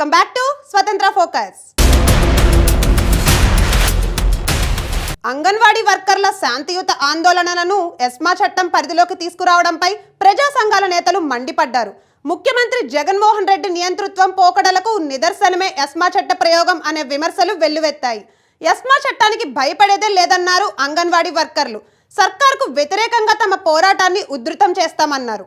Welcome back to Swatantra focus anganwadi వర్కర్ల శాంతియుత ఆందోళనలను ఎస్మా చట్టం పరిధిలోకి తీసుకురావడంపై ప్రజా సంఘాల నేతలు మండిపడ్డారు. ముఖ్యమంత్రి జగన్మోహన్ రెడ్డి నియంతృత్వం పోకడలకు నిదర్శనమే ఎస్మా చట్ట ప్రయోగం అనే విమర్శలు వెల్లువెత్తాయి. ఎస్మా చట్టానికి భయపడేదే లేదన్నారు అంగన్వాడీ వర్కర్లు. సర్కార్కు వ్యతిరేకంగా తమ పోరాటాన్ని ఉధృతం చేస్తామన్నారు.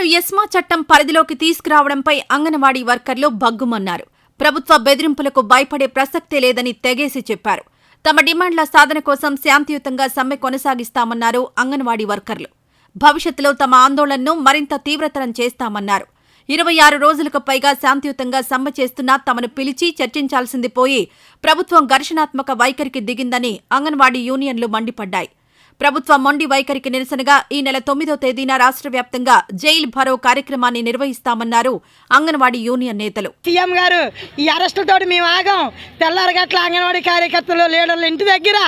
తమను ఎస్మా చట్టం పరిధిలోకి తీసుకురావడంపై అంగన్వాడీ వర్కర్లు భగ్గుమన్నారు. ప్రభుత్వ బెదిరింపులకు భయపడే ప్రసక్తే లేదని తెగేసి చెప్పారు. తమ డిమాండ్ల సాధన కోసం శాంతియుతంగా సమ్మె కొనసాగిస్తామన్నారు అంగన్వాడీ వర్కర్లు. భవిష్యత్తులో తమ ఆందోళనను మరింత తీవ్రతరం చేస్తామన్నారు. ఇరవై ఆరు రోజులకు పైగా శాంతియుతంగా సమ్మె చేస్తున్నా తమను పిలిచి చర్చించాల్సింది పోయి ప్రభుత్వం ఘర్షణాత్మక వైఖరికి దిగిందని అంగన్వాడీ యూనియన్లు మండిపడ్డాయి. ప్రభుత్వ మొండి వైఖరికి నిరసనగా ఈ నెల తొమ్మిదో తేదీన రాష్ట్ర వ్యాప్తంగా జైల్ భరో కార్యక్రమాన్ని నిర్వహిస్తామన్నారు అంగన్వాడీ యూనియన్ నేతలు. సీఎం గారు ఈ అరెస్టులతోటి మేము ఆగాం. తెల్లారగట్ల అంగన్వాడీ కార్యకర్తలు లీడర్లు ఇంటి దగ్గర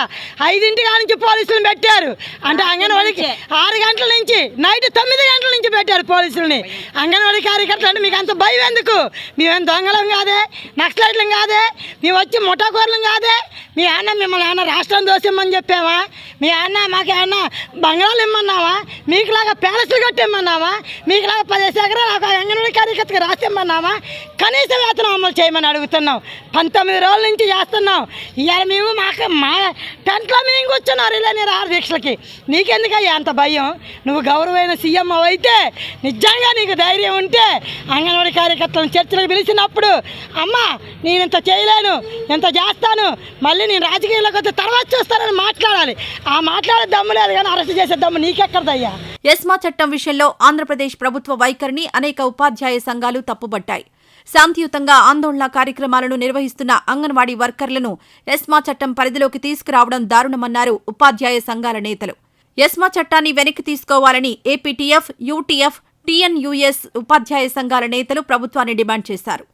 ఐదింటి నుంచి పోలీసులు పెట్టారు. అంటే అంగన్వాడీకి ఆరు గంటల నుంచి నైట్ తొమ్మిది గంటల నుంచి పెట్టారు పోలీసుల్ని. అంగన్వాడీ కార్యకర్తలు అంటే మీకు అంత భయం ఎందుకు? మేమేం దొంగలం కాదే నక్సలైట్లం కాదే మేము వచ్చి ముఠాకూరలం కాదే. మీ అన్న మిమ్మల్ని అన్న రాష్ట్రం దోసిమ్మని చెప్పామా మీ అన్న మాకు అన్న బంగాళాలు ఇమ్మన్నావా? మీకులాగా ప్యాలెస్లు కట్టిమ్మన్నావా మీకులాగా పదిహేను ఎకరాలు ఒక అంగన్వాడీ కార్యకర్తకి రాసిమ్మన్నావా కనీస వేతనం అమలు చేయమని అడుగుతున్నాం పంతొమ్మిది రోజుల నుంచి చేస్తున్నాం ఇవాళ మేము మాకు మా టెంట్లో మేము కూర్చున్నాం రిలే ఆరు దీక్షలకి. నీకెందుకయ్యా అంత భయం? నువ్వు గౌరవమైన సీఎం అయితే నిజంగా నీకు ధైర్యం ఉంటే అంగన్వాడీ కార్యకర్తలను చర్చలకు పిలిచినప్పుడు అమ్మ నేను ఇంత చేయలేను ఇంత చేస్తాను మళ్ళీ నేను రాజకీయంలోకి వస్తే తర్వాత చూస్తానని మాట్లాడాలి. ఆ మాట్లాడే దమ్ము లేదు కానీ అరెస్ట్ చేసే దమ్ము నీకెక్కడదయ్యా? ఎస్మా చట్టం విషయంలో ఆంధ్రప్రదేశ్ ప్రభుత్వ వైఖరిని అనేక ఉపాధ్యాయ సంఘాలు తప్పుబట్టాయి. శాంతియుతంగా ఆందోళన కార్యక్రమాలను నిర్వహిస్తున్న అంగన్వాడీ వర్కర్లను ఎస్మా చట్టం పరిధిలోకి తీసుకురావడం దారుణమన్నారు ఉపాధ్యాయ సంఘాల నేతలు. ఎస్మా చట్టాన్ని వెనక్కి తీసుకోవాలని ఏపీటీఎఫ్ యూటీఎఫ్ టీఎన్యూఎస్ ఉపాధ్యాయ సంఘాల నేతలు ప్రభుత్వాన్ని డిమాండ్ చేశారు.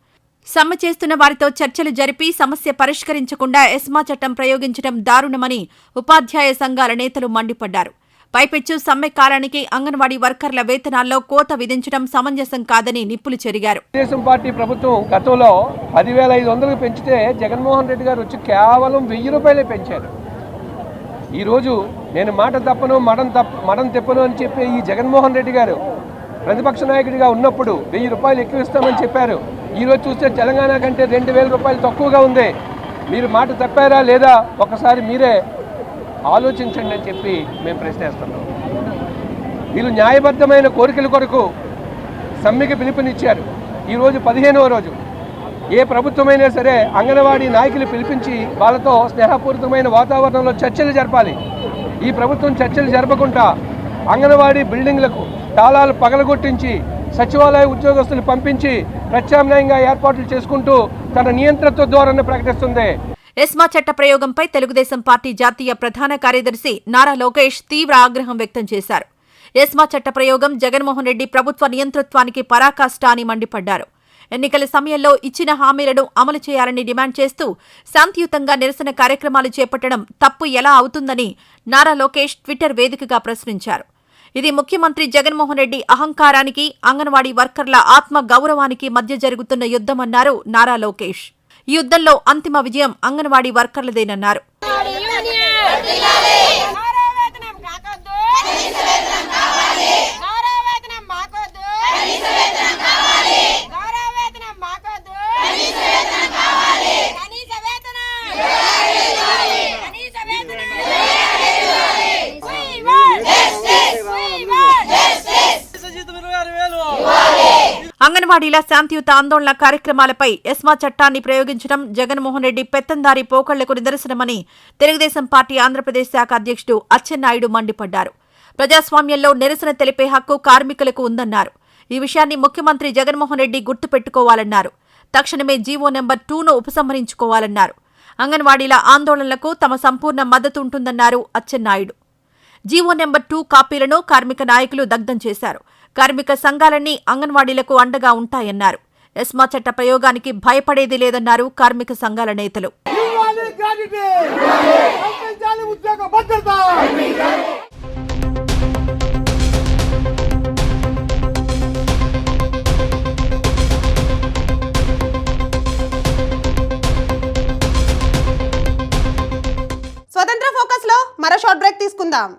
సమ్మె చేస్తున్న వారితో చర్చలు జరిపి సమస్య పరిష్కరించకుండా ఎస్మా చట్టం ప్రయోగించడం దారుణమని ఉపాధ్యాయ సంఘాల నేతలు మండిపడ్డారు. పైపెచ్చు సమ్మె కాలానికి అంగన్వాడీ వర్కర్ల వేతనాల్లో కోత విధించడం సమంజసం కాదని నిప్పులు చెరిగారు. తెలుగుదేశం పార్టీ ప్రభుత్వం గతంలో పదివేల ఐదు వందలకు పెంచితే జగన్మోహన్ రెడ్డి గారు వచ్చి కేవలం వెయ్యి రూపాయలే పెంచారు. ఈరోజు నేను మాట తప్పను మడం తప్ప మడం తెప్పను అని చెప్పి ఈ జగన్మోహన్ రెడ్డి గారు ప్రతిపక్ష నాయకుడిగా ఉన్నప్పుడు వెయ్యి రూపాయలు ఎక్కువ ఇస్తామని చెప్పారు. ఈరోజు చూస్తే తెలంగాణ కంటే రెండు వేల రూపాయలు తక్కువగా ఉంది. మీరు మాట తప్పారా లేదా? ఒకసారి మీరే ఆలోచించండి అని చెప్పి మేము ప్రశ్నిస్తున్నాం. వీళ్ళు న్యాయబద్ధమైన కోరికల కొరకు సమ్మెకి పిలుపునిచ్చారు. ఈరోజు పదిహేనవ రోజు. ఏ ప్రభుత్వమైనా సరే అంగన్వాడీ నాయకులు పిలిపించి వాళ్ళతో స్నేహపూరితమైన వాతావరణంలో చర్చలు జరపాలి. ఈ ప్రభుత్వం చర్చలు జరపకుండా అంగన్వాడీ బిల్డింగ్లకు తాళాలు పగలగొట్టించి సచివాలయ ఉద్యోగస్తులు పంపించి ప్రత్యామ్నాయంగా ఏర్పాట్లు చేసుకుంటూ తన నియంత్రణతో ధోరణి ప్రకటిస్తుంది. ఎస్మా చట్ట ప్రయోగంపై తెలుగుదేశం పార్టీ జాతీయ ప్రధాన కార్యదర్శి నారా లోకేష్ తీవ్ర ఆగ్రహం వ్యక్తం చేశారు. ఎస్మా చట్ట ప్రయోగం జగన్మోహన్ రెడ్డి ప్రభుత్వ నియంతృత్వానికి పరాకాష్ట అని మండిపడ్డారు. ఎన్నికల సమయంలో ఇచ్చిన హామీలను అమలు చేయాలని డిమాండ్ చేస్తూ శాంతియుతంగా నిరసన కార్యక్రమాలు చేపట్టడం తప్పు ఎలా అవుతుందని నారా లోకేష్ ట్విట్టర్ వేదికగా ప్రశ్నించారు. ఇది ముఖ్యమంత్రి జగన్మోహన్ రెడ్డి అహంకారానికి అంగన్వాడీ వర్కర్ల ఆత్మ గౌరవానికి మధ్య జరుగుతున్న యుద్ధమన్నారు నారా లోకేష్. ఈ యుద్ధంలో అంతిమ విజయం అంగన్వాడీ వర్కర్లదేనన్నారు. అంగన్వాడీల శాంతియుత ఆందోళన కార్యక్రమాలపై ఎస్మా చట్టాన్ని ప్రయోగించడం జగన్మోహన్ రెడ్డి పెత్తందారి పోకళ్ళకు నిదర్శనమని తెలుగుదేశం పార్టీ ఆంధ్రప్రదేశ్ శాఖ అధ్యక్షుడు అచ్చెన్నాయుడు మండిపడ్డారు. ప్రజాస్వామ్యంలో నిరసన తెలిపే హక్కు కార్మికులకు ఉందన్నారు. ఈ విషయాన్ని ముఖ్యమంత్రి జగన్మోహన్ రెడ్డి గుర్తుపెట్టుకోవాలన్నారు. తక్షణమే జీవో నెంబర్ టూను ఉపసంహరించుకోవాలన్నారు. అంగన్వాడీల ఆందోళనలకు తమ సంపూర్ణ మద్దతు ఉంటుందన్నారు అచ్చెన్నాయుడు. జీవో నెంబర్ టూ కాపీలను కార్మిక నాయకులు దగ్ధం చేశారు. కార్మిక సంఘాలన్నీ అంగన్వాడీలకు అండగా ఉంటాయన్నారు. ఎస్మా చట్ట ప్రయోగానికి భయపడేది లేదన్నారు కార్మిక సంఘాల నేతలు. స్వతంత్ర ఫోకస్లో మరో షార్ట్ బ్రేక్ తీసుకుందాం.